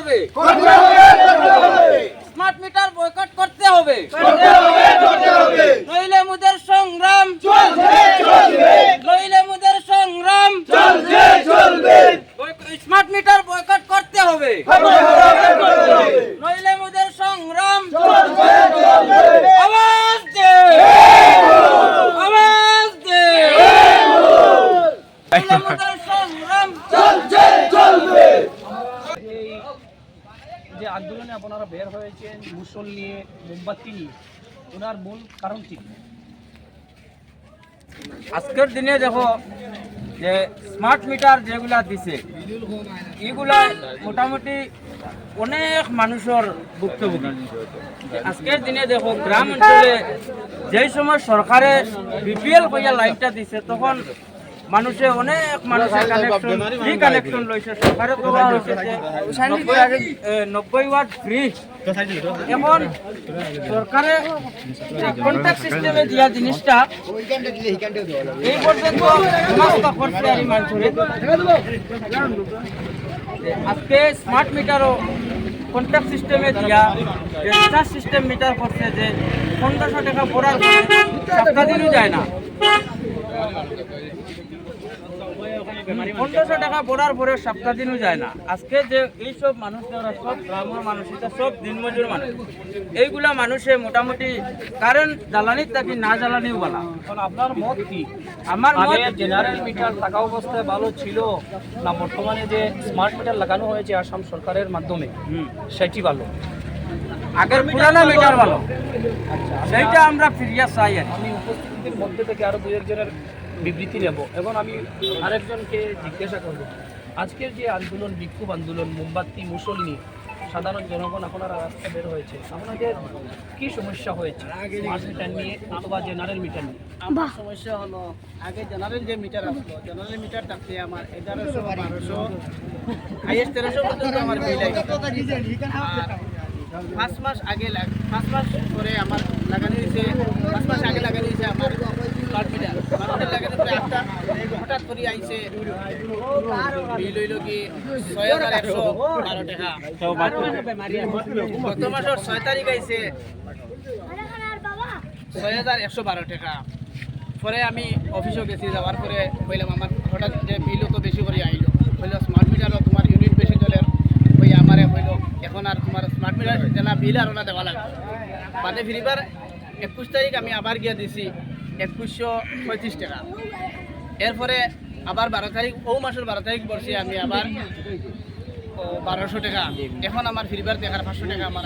হবে। Smart meter boycott করতে হবে নইলে মুদের সংগ্রাম নইলে মুদের সংগ্রাম স্মার্ট মিটার বয়কট করতে হবে নইলে মুদের সংগ্রাম আওয়াজ দে আওয়াজ দে নইলে মুদের সংগ্রাম এই যে আন্দোলনে আপনারা বের হয়েছেন মুসল নিয়ে, মোমবাতি নিয়ে। ওনার মূল কারণ কি? আজকের দিনে দেখো, যে স্মার্ট মিটার যেগুলা দিছে, এগুলা মোটামুটি অনেক মানুষের ভুক্তভোগী। আজকের দিনে দেখো, গ্রাম অঞ্চলে যেই সময় সরকারে বিপিএল কইয়া লাইনটা দিছে, তখন মানুষে অনেক মানুষের কানেকশন ফ্রি কানেকশন লইছে সরকারে দেওয়া হয়েছে যে নব্বই ওয়াট ফ্রি এখন সরকারে কন্ট্যাক্ট সিস্টেমে দিয়া জিনিসটা এই পর্যন্ত করছে আর মানুষের আজকে স্মার্ট মিটারও কন্ট্যাক্ট সিস্টেমে দিয়া রিচার্জ সিস্টেম মিটার করছে যে পনেরোশো টাকা পড়ার সপ্তাহ দিনও যায় না। পনেরোশো টাকা পড়ার পরে সপ্তাহ দিনও যায় না। আজকে যে এইসব মানুষ যারা সব গ্রামের মানুষ এটা সব দিনমজুর মানুষ। এইগুলা মানুষে মোটামুটি কারেন্ট জ্বালানির থাকি না জ্বালানিও বলা। আপনার মত কি? আমার মত জেনারেল মিটার থাকা অবস্থায় ভালো ছিল না বর্তমানে যে স্মার্ট মিটার লাগানো হয়েছে আসাম সরকারের মাধ্যমে সেটি ভালো। আগের পুরানো মিটার ভালো। সেইটা আমরা ফিরিয়া চাই আর আমি উপস্থিতির মধ্যে থেকে আরও দুই একজনের বিবৃতি নেব এবং আমি আরেকজনকে জিজ্ঞাসা করব। আজকের যে আন্দোলন বিক্ষোভ আন্দোলন মোমবাতি মুসল নিয়ে সাধারণ জনগণ আপনারা রাস্তা বের হয়েছে। আপনাদের কি সমস্যা হয়েছে? স্মার্ট মিটার নিয়ে অথবা জেনারেল মিটার নিয়ে? আমার সমস্যা হলো আগে জেনারেল যে মিটার আসলো জেনারেল মিটার থাকতে আমার এগারোশো বারোশো হাইয়েস্ট তেরোশো পর্যন্ত আমার বিল পাঁচ মাস আগে পাঁচ মাস পরে আমার লাগানো হয়েছে, পাঁচ মাস আগে লাগানো হয়েছে আমার হঠাৎ করে আইছে বিল ছয় হাজার একশো বারো টাকা। ছয় তারিখ আইছে ছয় হাজার একশো বারো টাকা। পরে আমি অফিসে গেছি, যাওয়ার পরে কইলাম আমার হঠাৎ যে বিলও তো বেশি করে আইলো। কইলো জেলা বিল আর না দেওয়া লাগবে। বাদে ফিরিবার একুশ তারিখ আমি আবার গিয়ে দিছি একুশশো পঁয়ত্রিশ টাকা। এরপরে আবার বারো তারিখ ও মাসের বারো তারিখ পড়ছি আমি আবার বারোশো টাকা। এখন আমার ফিরিবার দেখার পাঁচশো টাকা আমার।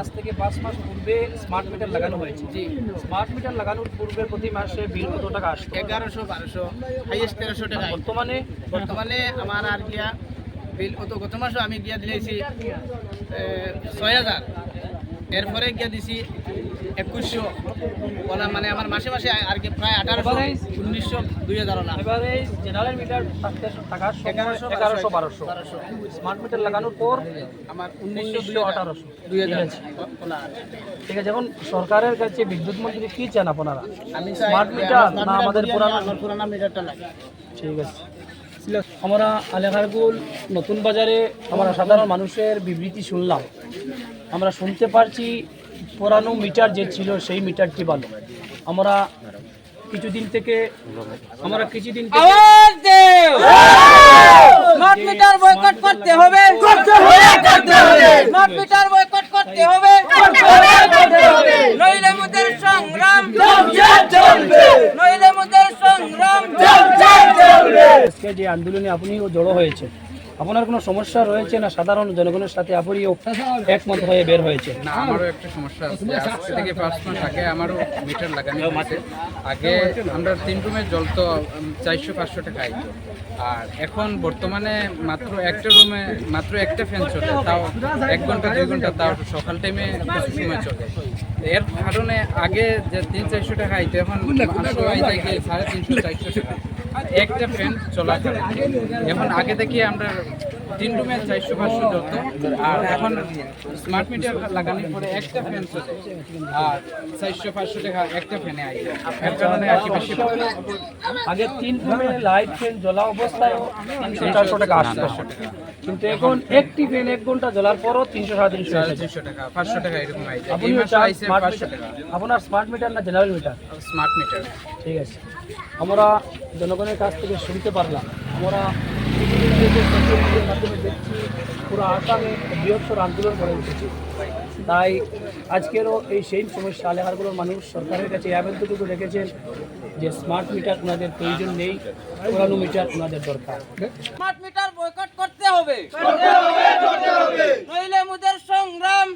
আজ থেকে পাঁচ মাস পূর্বে স্মার্ট মিটার লাগানো হয়েছে। জি। স্মার্ট মিটার লাগানোর পূর্বে প্রতি মাসে বিল কত টাকা আসতো? এগারোশো বারোশো হাইয়েস্ট তেরোশো টাকা বর্তমানে? বর্তমানে আমার আর গিয়া বিল ও তো গত মাসও আমি গিয়া দিয়েছি ছয় হাজার। এরপরে গিয়া দিছি একুশশো। বলা মানে আমার মাসে মাসে আর কি প্রায় আঠারোশো উনিশশো দুই হাজার না এবারে জেনারেল মিটার এগারোশো এগারোশো বারোশো বারোশো। স্মার্ট মিটার লাগানোর পর আমার উনিশশো আঠারোশো। দুই হাজার। ঠিক আছে। এখন সরকারের কাছে বিদ্যুৎ মন্ত্রী কি চান আপনারা? আমি স্মার্ট মিটার না আমাদের পুরানো মিটারটা লাগে। ঠিক আছে। আমরা আলেখারগুল নতুন বাজারে আমরা সাধারণ মানুষের বিবৃতি শুনলাম। আমরা শুনতে পারছি পুরানো মিটার যে ছিল সেই মিটারটি ভালো। আমরা কিছুদিন থেকে আমরা কিছুদিন থেকে আওয়াজ দেও! স্মার্ট মিটার বয়কট করতে হবে। করতে হবে করতে হবে। স্মার্ট মিটার বয়কট করতে হবে। করতে হবে করতে হবে। নইলে মুদের সংগ্রাম চলবে নইলে মুদের সংগ্রাম আজকে যে আন্দোলনে আপনিও জড়ো হয়েছে আপনার কোনো সমস্যা রয়েছে না সাধারণ জনগণের সাথে আপনিও একমত হয়ে বের হয়েছে না, আমারও একটা সমস্যা আছে। থেকে পাঁচ মাস আগে আমারও মিটার লাগানো হয়েছে। আগে আমরা তিন রুমের জল তো চারশো, পাঁচশো টাকা আইতো আর এখন বর্তমানে মাত্র একটা রুমে মাত্র একটা ফ্যান চলে, তাও এক ঘণ্টা, দুই ঘণ্টা, তাও সকাল টাইমে কিছু সময় চলে। এর কারণে আগে যে তিন, চারশো টাকা আইতো এখন সাড়ে তিনশো, চারশো টাকা একটা ফ্যান চলাচল এখন আগে থেকে আমরা তিন রুমে চারশো পাঁচশো যত। আর এখন স্মার্ট মিটার লাগানোর পরে একটা ফ্যান চলে। আর চারশো পাঁচশো টাকা একটা ফ্যানে আই এর কারণে আর কি বেশি আগে তিন রুমে লাইট ফ্যান জ্বলা অবস্থায় তিনশো চারশো টাকা আসতো। কিন্তু এখন একটি ফ্যান এক ঘণ্টা জ্বলার পরও তিনশো সাড়ে তিনশো তিনশো টাকা পাঁচশো টাকা এরকম আইছে টাকা। আপনার স্মার্ট মিটার না জেনারেল মিটার স্মার্ট মিটার ঠিক আছে। আমরা জনগণের কাছ থেকে শুনতে পারলাম। আমরা মাধ্যমে দেখছি পুরো আসামে বৃহত্তর আন্দোলন করে উঠেছে তাই আজকেরও এই সেই সমস্যা এলাকাগুলোর মানুষ সরকারের কাছে আবেদনটুকু রেখেছেন যে স্মার্ট মিটার ওনাদের প্রয়োজন নেই পুরানো মিটার ওনাদের দরকার। স্মার্ট মিটার বয়কট করতে হবে। নইলে মুদের সংগ্রাম